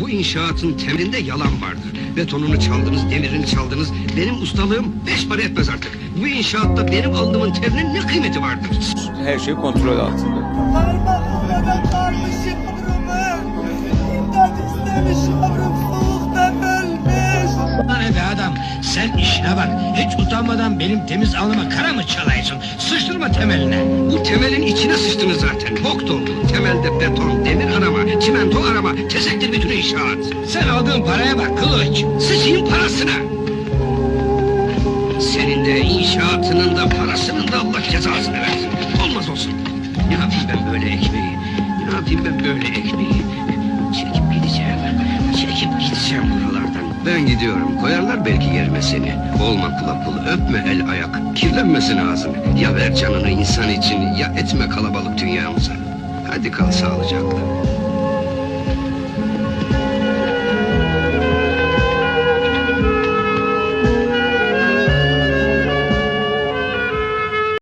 Bu inşaatın temelinde yalan vardır. Betonunu çaldınız, demirini çaldınız. Benim ustalığım beş para etmez artık. Bu inşaatta benim alnımın terinin ne kıymeti vardır? Her şey kontrol altında. İmdat istemiş. Lan be adam sen işine bak. Hiç utanmadan benim temiz alnıma kara mı çalıyorsun? Sıçtırma temeline. Bu temelin içine sıçtınız zaten. Bok doldu. Temelde beton, demir arama, çimento arama, tesektir bütün inşaat. Sen aldığın paraya bak kılıç. Sıçayım parasına. Senin de inşaatının da parasının da Allah cezasını versin. Olmaz olsun. Ne yapayım ben böyle ekmeği? Ne yapayım ben böyle ekmeği? Çekip gideceğim. Çekip gideceğim buralardan. Ben gidiyorum. Koyarlar belki yerime seni. Olma kula kul, öpme el ayak. Kirlenmesin ağzın. Ya ver canını insan için ya etme kalabalık dünyamıza. Hadi kal sağlıcakla.